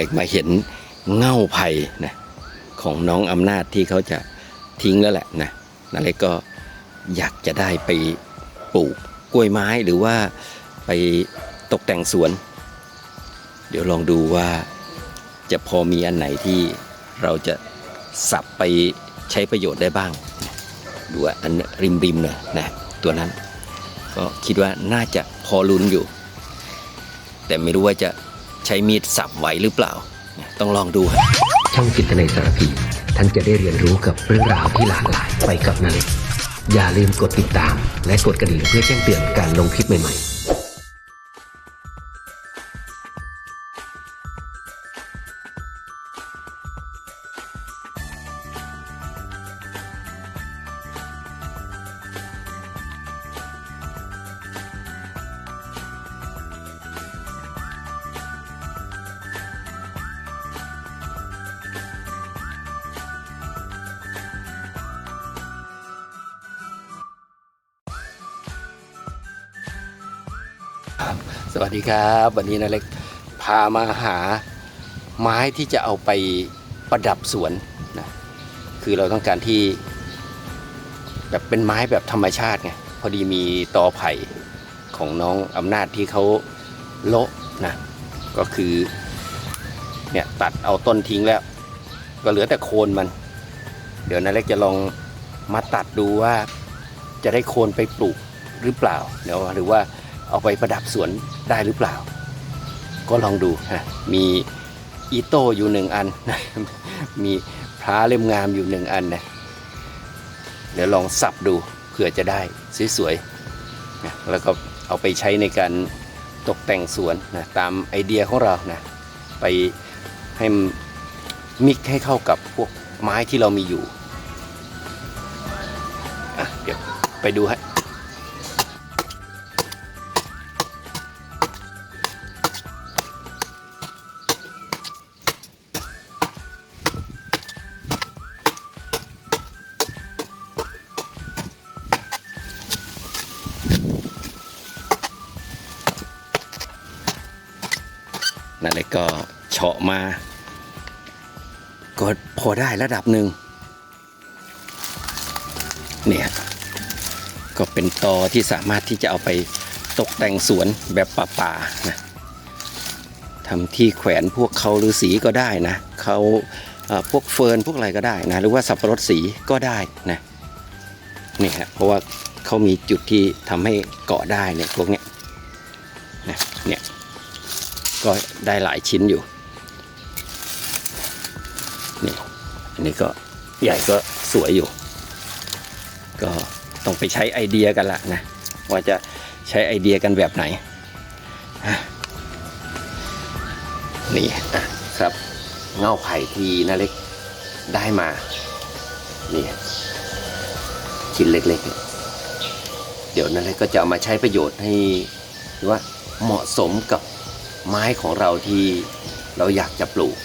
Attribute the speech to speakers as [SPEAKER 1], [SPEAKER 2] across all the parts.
[SPEAKER 1] เด็กมาเห็นเง่าไผ่นะของน้องอำนาจที่เขาจะทิ้งแล้วแหละนะนั่นเลยก็อยากจะได้ไปปลูกกล้วยไม้หรือว่าไปตกแต่งสวน เดี๋ยวลองดูว่าจะพอมีอันไหนที่เราจะสับไปใช้ประโยชน์ได้บ้าง ดูว่าอันริมริมๆหน่ยนะตัวนั้น ก็คิดว่าน่าจะพอลุ้นอยู่ แต่ไม่รู้ว่าจะ ใช้มีดสับไหวหรือเปล่า ต้องลองดูครับ
[SPEAKER 2] ช่องจิตในสารพีท่านจะได้เรียนรู้กับเรื่องราวที่หลากหลายไปกับนาเล็กอย่าลืมกดติดตาม และกดกระดิ่งเพื่อแจ้งเตือนการลงคลิปใหม่ๆ
[SPEAKER 1] สวัสดีครับ วันนี้นาเล็กพามาหาไม้ที่จะเอาไปประดับสวนนะคือเราต้องการที่ แบบเป็นไม้แบบธรรมชาติไงพอดีมีตอไผ่ของน้องอำนาจที่เขาโละนะก็คือเนี่ยตัดเอาต้นทิ้งแล้ว ก็เหลือแต่โคนมัน เดี๋ยวนาเล็กจะลองมาตัดดูว่าจะได้โคนไปปลูกหรือเปล่าเดี๋ยวหรือว่า เอาไปประดับสวนได้หรือเปล่า ก็ลองดูฮะมีอีโต้อยู่หนึ่งอันมีพระเล่มงามอยู่หนึ่งอันนะเดี๋ยวลองสับดูเผื่อจะได้สวยๆนะแล้วก็เอาไปใช้ในการตกแต่งสวนนะตามไอเดียของเรานะไปให้มิกให้เข้ากับพวกไม้ที่เรามีอยู่อะเดี๋ยวไปดูฮะ นั่นเลยก็เฉาะมา ก็พอได้ระดับหนึ่งเนี่ยก็เป็นตอที่สามารถที่จะเอาไปตกแต่งสวนแบบป่าๆนะทำที่แขวนพวกเขาหรือสีก็ได้นะเขาพวกเฟิร์นพวกอะไรก็ได้นะหรือว่าสับปะรดสีก็ได้นะนี่ฮะเพราะว่าเขามีจุดที่ทำให้เกาะได้เนี่ยพวกเนี้ย ก็ได้หลายชิ้นอยู่นี่อันนี้ก็ใหญ่ก็สวยอยู่ ก็ต้องไปใช้ไอเดียกันละนะว่าจะใช้ไอเดียกันแบบไหนนี่ครับเง่าไผ่ที่นาเล็กได้มานี่ชิ้นเล็กๆ เดี๋ยวนาเล็กก็จะเอามาใช้ประโยชน์ให้ว่าเหมาะสมกับ ไม้ของเราที่เราอยากจะปลูก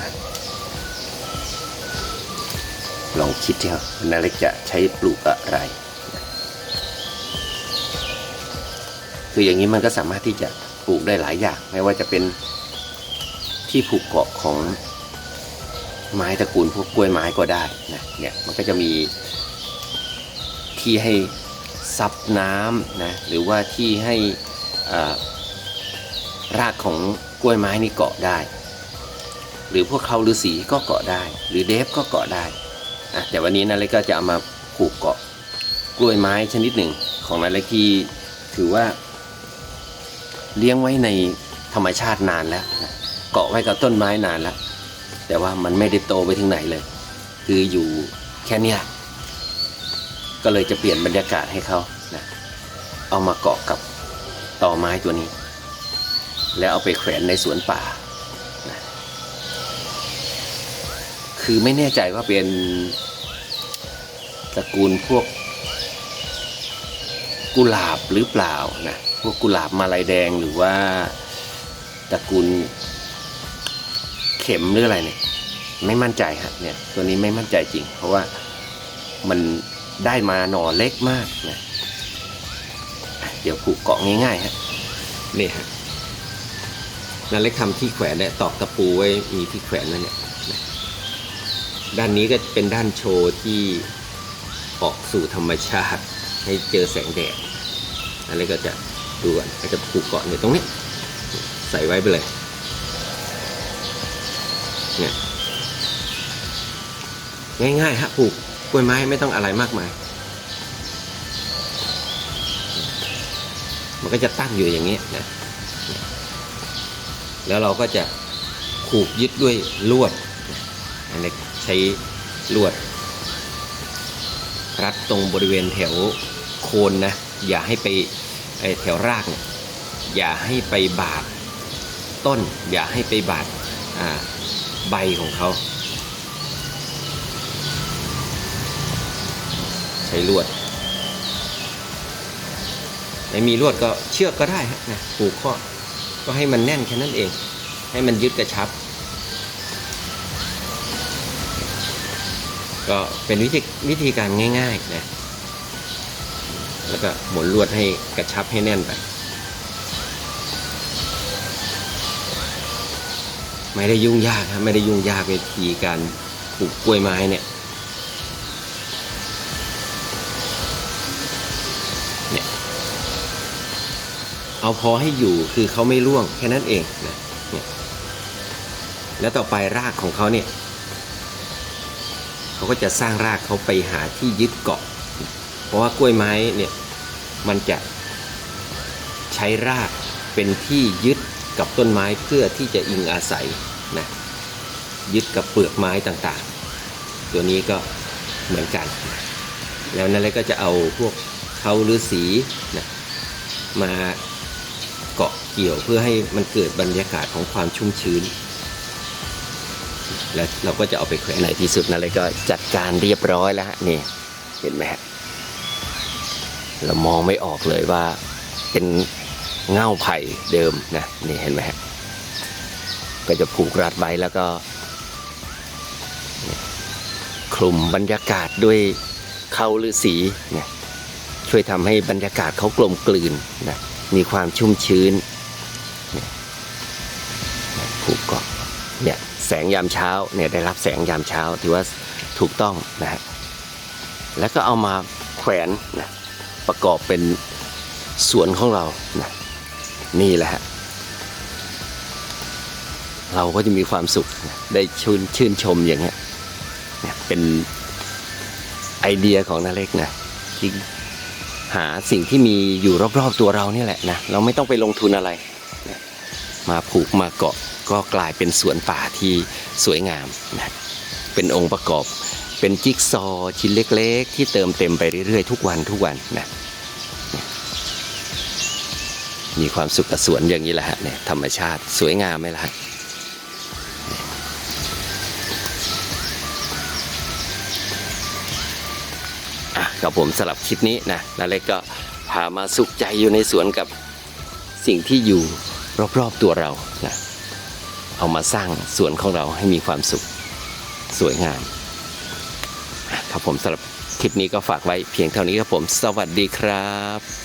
[SPEAKER 1] นะลองคิดที่ครับนาเล็กจะใช้ปลูกอะไรนะคืออย่างนี้มันก็สามารถที่จะปลูกได้หลายอย่าง ไม่ว่าจะเป็นที่ผูกเกาะของไม้ตระกูลพวกกล้วยไม้ก็ได้นะเนี่ยมันก็จะมีที่ให้ซับน้ำนะหรือว่าที่ให้อ่า รากของกล้วยไม้นี่เกาะได้ หรือพวกเขาฤาษีก็เกาะได้ หรือเดฟก็เกาะได้อะแต่วันนี้นาเล็กก็จะเอามาผูกเกาะกล้วยไม้ชนิดหนึ่งของนาเล็กที่ถือว่า เลี้ยงไว้ในธรรมชาตินานแล้วนะเกาะไว้กับต้นไม้นานแล้ว แต่ว่ามันไม่ได้โตไปถึงไหนเลย คืออยู่แค่เนี้ยก็เลยจะเปลี่ยนบรรยากาศให้เขานะเอามาเกาะกับต่อไม้ตัวนี้ แล้วเอาไปแขวนในสวนป่า คือไม่แน่ใจว่าเป็นตระกูลพวกกุหลาบหรือเปล่านะพวกกุหลาบมาลายแดงหรือว่าตระกูลเข็มหรืออะไรเนี่ยไม่มั่นใจฮะเนี่ยตัวนี้ไม่มั่นใจจริง เพราะว่ามันได้มาหน่อเล็กมากนะเดี๋ยวผูกเกาะง่ายๆฮะนี่ฮะ นาเล็กทำที่แขวนเนี่ยตอกตะปูไว้มีที่แขวนนั่นเนี่ยด้านนี้ก็เป็นด้านโชว์ที่ออกสู่ธรรมชาติให้เจอแสงแดดนาเล็กก็จะดูก่อนก็จะผูกเกาะอยู่ตรงนี้ ใส่ไว้ไปเลยเนี่ยง่ายๆฮะปลูกกล้วยไม้ไม่ต้องอะไรมากมาย มันก็จะตั้งอยู่อย่างนี้นะ แล้วเราก็จะผูกยึดด้วยลวด อันนี้ใช้ลวด รัดตรงบริเวณแถวโคนนะ อย่าให้ไปไแถวรากเนี่ยอย่าให้ไปบาดต้น อย่าให้ไปบาดใบของเขา ใช้ลวดไม่มีลวดก็เชือกก็ได้ฮะนะผูกข้อ ก็ให้มันแน่นแค่นั้นเอง ให้มันยึดกระชับ ก็เป็นวิธีวิธีการง่ายๆนะแล้วก็หมุนลวดให้กระชับให้แน่นไป ไม่ได้ยุ่งยากครับไม่ได้ยุ่งยากวิธีการปลูกกล้วยไม้เนี่ย เอาพอให้อยู่คือเขาไม่ร่วงแค่นั้นเองนะเนี่ยแล้วต่อไปรากของเขาเนี่ยเขาก็จะสร้างรากเขาไปหาที่ยึดเกาะ เพราะว่ากล้วยไม้เนี่ยมันจะใช้รากเป็นที่ยึดกับต้นไม้เพื่อที่จะอิงอาศัยนะยึดกับเปลือกไม้ต่างๆ ตัวนี้ก็เหมือนกัน แล้วนั่นเลยก็จะเอาพวกเขาหรือสีนะมา เกาะเกี่ยวเพื่อให้มันเกิดบรรยากาศของความชุ่มชื้น แล้วเราก็จะเอาไปแขวนในที่สุดนั่นเลยก็จัดการเรียบร้อยแล้วฮะนี่เห็นไหมฮะเรามองไม่ออกเลยว่าเป็นเง่าไผ่เดิมนะนี่เห็นไหมฮะก็จะผูกรัดไว้แล้วก็คลุมบรรยากาศด้วยเขาหรือสีเนี่ยช่วยทำให้บรรยากาศเขากลมกลืนนะ มีความชุ่มชื้นเนี่ยผูกเกาะเนี่ยแสงยามเช้าเนี่ยได้รับแสงยามเช้าถือว่าถูกต้องนะฮะแล้วก็เอามาแขวนนะประกอบเป็นสวนของเรานะนี่แหละฮะเราก็จะมีความสุขนะได้ชื่นชื่นชมอย่างเงี้ยเนี่ยเป็นไอเดียของนาเล็กนะที่ หาสิ่งที่มีอยู่รอบๆตัวเราเนี่ยแหละนะเราไม่ต้องไปลงทุนอะไร มาผูกมาเกาะก็กลายเป็นสวนป่าที่สวยงามนะเป็นองค์ประกอบ เป็นจิ๊กซอว์ชิ้นเล็กๆ ที่เติมเต็มไปเรื่อยๆ ทุกวันทุกวันนะมีความสุขกับสวนอย่างนี้แหละฮะเนี่ยธรรมชาติสวยงามไหมล่ะฮะ ครับผมสลับคลิปนี้นะนาเล็กก็พามาสุขใจอยู่ในสวนกับสิ่งที่อยู่รอบๆตัวเรานะเอามาสร้างสวนของเราให้มีความสุขสวยงามครับผมสำหรับคลิปนี้ก็ฝากไว้เพียงเท่านี้ครับผม สวัสดีครับ